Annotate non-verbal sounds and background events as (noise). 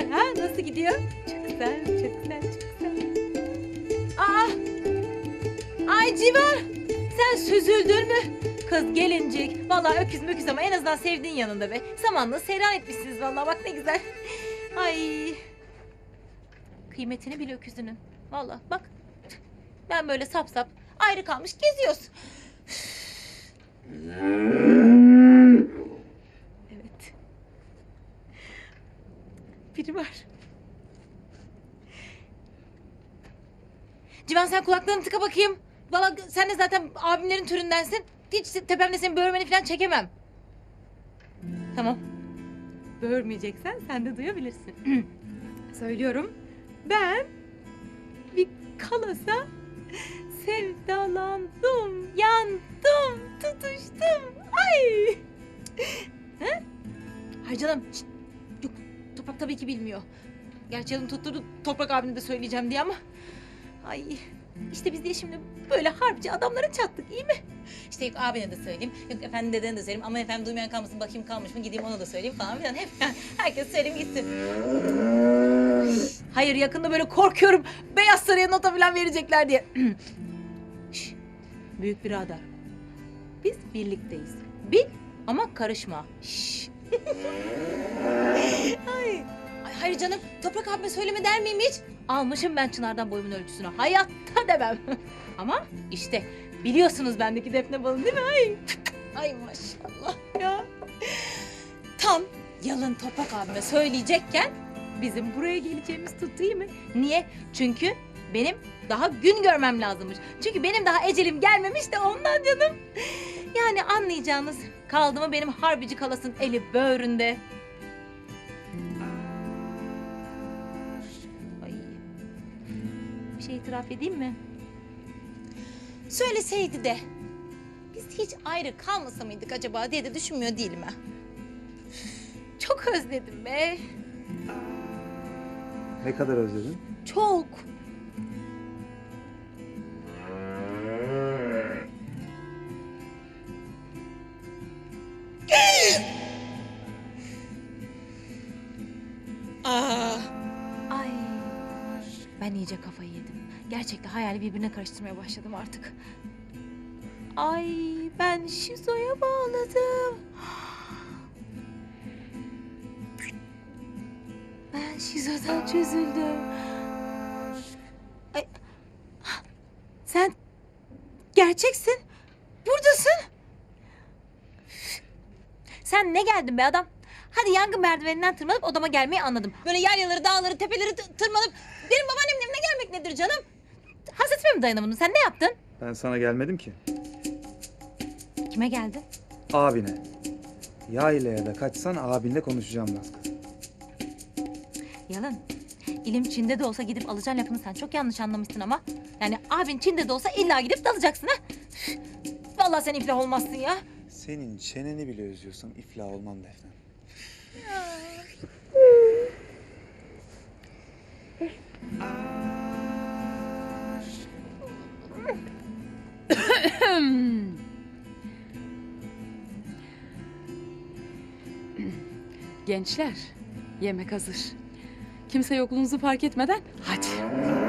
güzel (laughs) ha? Nasıl gidiyor? Çok güzel, çok güzel, çok güzel. Aa! Ay Civan! Sen süzüldün mü? Kız gelincik. Vallahi öküz möküz ama en azından sevdiğin yanında be. Samanla seyran etmişsiniz vallahi bak ne güzel. Ay. Kıymetini bil öküzünün. Vallahi bak. Ben böyle sap sap ayrı kalmış geziyoruz. Civan sen kulaklarını tıka bakayım. Valla sen de zaten abimlerin türündensin. Hiç tepemde senin böğürmeni falan çekemem. Tamam. Böğürmeyeceksen sen de duyabilirsin. (clears throat) Söylüyorum. Ben bir kalasa sevdalandım, yandım, tutuştum. Ay! He? Hay canım. Toprak tabii ki bilmiyor. Gerçi canım tutturdu Toprak abine de söyleyeceğim diye ama. Ay işte biz de şimdi böyle harpçı adamlara çattık iyi mi? İşte yok abine de söyleyeyim. Yok efendim dedene de söyleyeyim. Ama efendim duymayan kalmasın bakayım kalmış mı gideyim ona da söyleyeyim falan filan. Hep (laughs) herkes söyleyeyim gitsin. (clears throat) Hayır yakında böyle korkuyorum. Beyaz Saray'a nota falan verecekler diye. (clears throat) Şş, Büyük birader. Biz birlikteyiz. Bil ama karışma. Şş. Ay. Ay, hayır canım Toprak abime söyleme der miyim hiç? Almışım ben Çınar'dan boyumun ölçüsünü. Hayatta demem. (laughs) Ama işte biliyorsunuz bendeki defne balı değil mi? Ay, Ay maşallah ya. Tam yalın Toprak abime söyleyecekken bizim buraya geleceğimiz tuttu değil mi? Niye? Çünkü benim daha gün görmem lazımmış. Çünkü benim daha ecelim gelmemiş de ondan canım. Yani anlayacağınız kaldı mı benim harbici kalasın eli böğründe. Ay. Bir şey itiraf edeyim mi? Söyleseydi de biz hiç ayrı kalmasa mıydık acaba diye de düşünmüyor değilim ha. Çok özledim be. Ne kadar özledin? Çok. İyice kafayı yedim. Gerçekten hayali birbirine karıştırmaya başladım artık. Ay ben şizoya bağladım. Ben şizodan çözüldüm. Ay. Sen gerçeksin. Buradasın. Sen ne geldin be adam? Hadi yangın merdiveninden tırmanıp odama gelmeyi anladım. Böyle yaylaları, dağları, tepeleri tı- tırmanıp benim babaannemin evine gelmek nedir canım? Hasretime mi dayanamadın? Sen ne yaptın? Ben sana gelmedim ki. Kime geldin? Abine. Yaylaya da kaçsan abinle konuşacağım Nazlı. Yalın. İlim Çin'de de olsa gidip alacaksın lafını sen çok yanlış anlamışsın ama. Yani abin Çin'de de olsa illa gidip dalacaksın ha. Vallahi sen iflah olmazsın ya. Senin çeneni bile özlüyorsam iflah olmam Defne. Gençler, yemek hazır. Kimse yokluğunuzu fark etmeden hadi.